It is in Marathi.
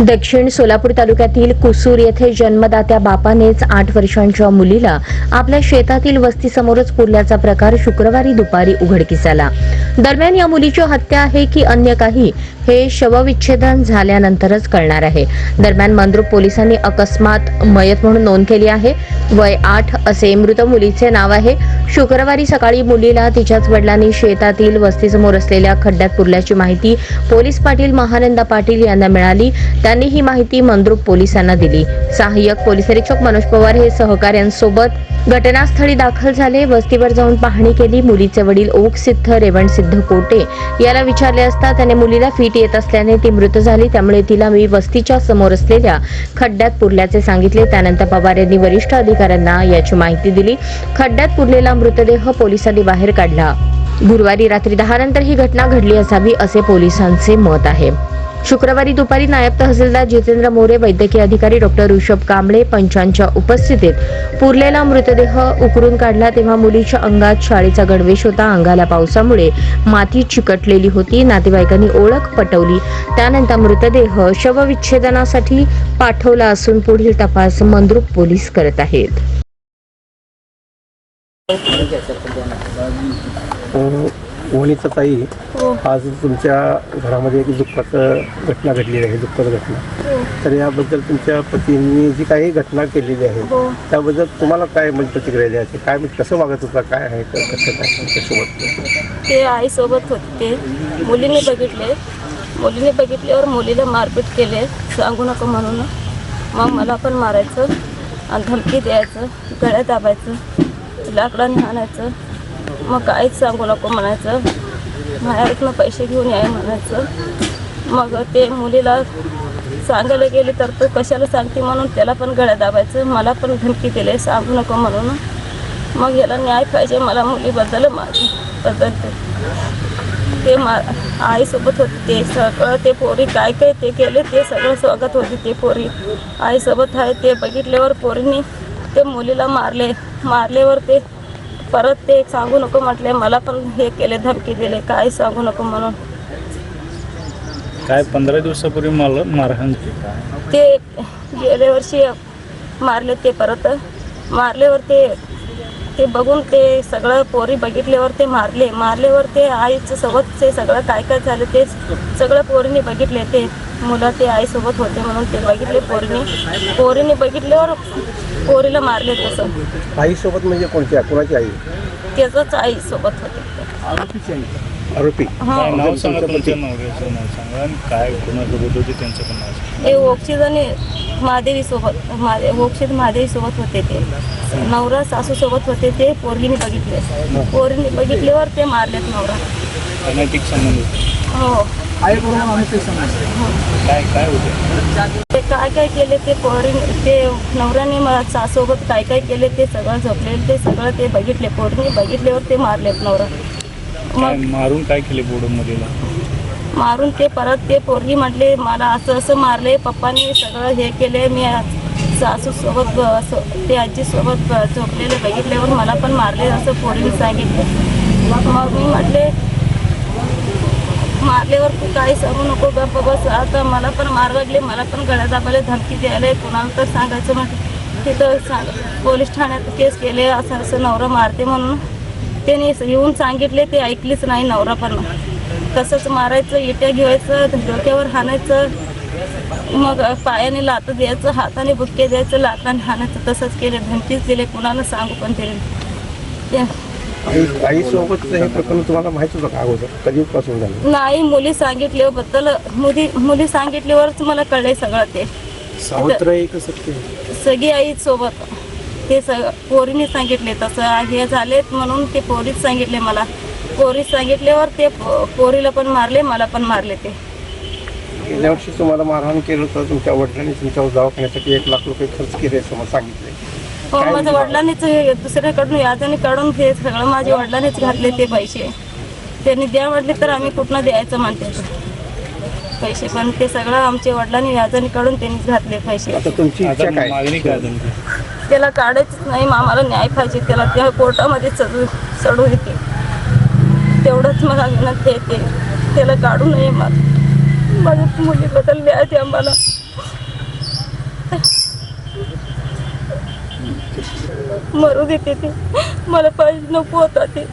दक्षिण सोलापूर तालुक्यातील कुसूर येथे जन्मदात्या बापानेच आठ वर्षांच्या मुलीला आपल्या शेतातील वस्तीसमोरच पुरल्याचा प्रकार शुक्रवारी दुपारी उघडकीस आला. दरम्यान या मुलीची हत्या आहे की अन्य काही हे शवविच्छेदन झाल्यानंतरच कळणार आहे. दरम्यान मंद्रुप पोलिसांनी अकस्मात मयत म्हणून नोंद केली आहे. वय आठ असे मृत मुलीचे नाव आहे. शुक्रवारी सकाळी मुलीला तिच्याच वडिलांनी शेतातील वस्तीसमोर असलेल्या खड्ड्यात पुरल्याची माहिती पोलीस पाटील महानंदा पाटील यांना मिळाली. त्यांनी ही माहिती मंद्रुप पोलिसांना दिली. सहाय्यक पोलीस निरीक्षक मनोज पवार हे सहकाऱ्यांसोबत घटनास्थळी दाखल झाले. वस्तीवर जाऊन पाहणी केली. मुलीचे वडील ओक सिद्ध रेवण सिद्ध कोटे याला विचारले असता त्याने मुलीला फिट येत असल्याने ती मृत झाली. त्यामुळे तिला मी वस्तीच्या समोर असलेल्या खड्ड्यात पुरल्याचे सांगितले. त्यानंतर पवार यांनी वरिष्ठ अधिकाऱ्यांना याची माहिती दिली. खड्ड्यात पुरलेला मृतदेह पोलिसांनी बाहेर काढला. गुरुवारी रात्री दहा नंतर ही घटना घडली असावी असे पोलिसांचे मत आहे. शुक्रवारी दुपारी नायब तहसीलदार जितेंद्र मोरे वैद्यकीय अधिकारी डॉक्टर ऋषभ कांबळे पंचांच्या उपस्थितीत पुरलेला मृतदेह उकरून काढला तेव्हा मुलीच्या अंगात शाळेचा गणवेश होता. अंगाला पावसामुळे माती चिकटलेली होती. नातेवाईकांनी ओळख पटवली. त्यानंतर मृतदेह शवविच्छेदनासाठी पाठवला असून पुढील तपास मंद्रुप पोलीस करत आहेत. वणीचं ताई हो. आज तुमच्या घरामध्ये एक दुःखाचं घटना घडलेली आहे दुःखद घटना. हो. तर याबद्दल तुमच्या पतींनी जी काही घटना केलेली आहे हो. त्याबद्दल तुम्हाला काय म्हणजे प्रतिक्रिया द्यायची? काय म्हणजे कसं वागत होता? काय आहे? कसं काय तुमच्यासोबत ते आईसोबत होते. ते मुलीने बघितले. मुलीने बघितल्यावर मुलीला मारपीट केले. सांगू नको म्हणून. मग मला पण मारायचं आणि धमकी द्यायचं गळ्यात दाबायचं लाकडाने हाणायचं. मग काहीच सांगू नको म्हणायचं. बाहेरनं पैसे घेऊन याय म्हणायचं. मग ते मुलीला सांगायला गेले तर तो कशाला सांगते म्हणून त्याला पण गळ्या दाबायचं. मला पण धमकी दिले सांगू नको म्हणून. मग याला न्याय पाहिजे मला मुलीबद्दल माझी बद्दल ते. ते मा आईसोबत होते ते सगळं ते पोरी काय काय ते केले ते सगळं स्वागत होते ते पोरी. आईसोबत आहे ते बघितल्यावर पोरींनी ते मुलीला मारले. मारल्यावर ते परत ते सांगू नको म्हटले मला पण हे केले धमकी दिले काय सांगू नको म्हणून. काय पंधरा दिवसापूर्वी मला मारहाण ते गेल्या वर्षी मारले ते परत. मारल्यावर ते ते बघून ते सगळं पोरी बघितल्यावर ते मारले. मारल्यावर ते आईचं सोबत ते सगळं काय काय झालं ते सगळं पोरीने बघितले ते. मुलं ते आईसोबत होते म्हणून ते बघितले पोरीने. पोरीने बघितल्यावर पोरीला मारले तसं. आईसोबत म्हणजे कोणती आहे? कोणाची आई? त्याचंच आईसोबत होते. आरोपी. काय नाव सांगा तुमच्या तुमच्या नवऱ्याचं नाव सांगा आणि काय कोणासोबत होते त्यांचं पण नाव सांगा. ते ओक्षित आणि महादेवी सोबत महादे ओक्षित महादेवी सोबत होते ते. नवरा सासू सोबत होते ते पोरगीने बघितले. पोरीने बघितल्यावर ते मारलेत नवरा. अनैतिक संबंध. होते हो. काय काय होते ते काय काय केले ते पोरी ते नवऱ्याने मला सोबत काय काय केले ते सगळं झोपलेले ते सगळं ते बघितले. पोरीने बघितल्यावर ते मारलेत नवरा. मग मारून काय केले बोडमध्येला मारून ते परत ते पोरगी म्हटले मला असं असं मारले पप्पाने सगळं हे केले मी सासू सोबत असं ते आजी सोबत झोपलेले बघितल्यावर मला पण मारले असं पोरीने सांगितलं. मग मी म्हटले मारल्यावर तू काही सांगू नको गप्प बस आता मला पण मार मला पण गळ्या दाबायला धमकी द्यायला कुणाला तर सांगायचं म्हटलं तिथं सांग पोलीस ठाण्यात केस केले असं असं नवरा मारते म्हणून. त्याने येऊन सांगितले ते ऐकलीच नाही नवरा पण. तसंच मारायचं इट्या घ्यायचं डोक्यावर हाणायचं. मग पायाने लात द्यायचं हाताने बुक्के द्यायचं लाताने हाणायचं. तसंच केले धमकीच दिले कुणाला सांगू पण ते ते- आई हे प्रकरण तुम्हाला माहीत होतं का अगोदर? कधीपासून झालं? नाही मुली सांगितल्याबद्दल मुली मुली सांगितल्यावरच मला कळले सगळं ते. सावत्र सत्य सगळी आई सोबत. ते सग पोरीने सांगितले तसं हे झालेत म्हणून ते पोरीच सांगितले मला. पोरी सांगितल्यावर ते पो- पोरीला पण मारले मला पण मारले ते. गेल्या वर्षी तुम्हाला मारहाण केलं होतं तुमच्या वडिलांनी तुमच्यावर दवाखान्यासाठी एक लाख रुपये खर्च केले असं मला सांगितले हो माझ्या वडिलांनीच हे दुसऱ्याकडून याच्याने काढून ते सगळं माझ्या वडिलांनीच घातले ते पैसे. त्यांनी द्या म्हटले तर आम्ही कुठनं द्यायचं म्हणते. पैसे पण ते सगळं आमच्या वडिलांनी व्याजाने काढून त्यांनीच घातले पैसे. आता तुमची आता इच्छा काय? मागणी काय तुमची? त्याला काढायचंच नाही आम्हाला न्याय पाहिजे त्याला त्या कोर्टामध्ये चढू चढू येते. तेवढंच मला विनंती आहे ते. त्याला काढू नये मला. माझ्या मुलीबद्दल न्याय द्या मला. मरू देते ते. मला पाहिजे नको होता ते.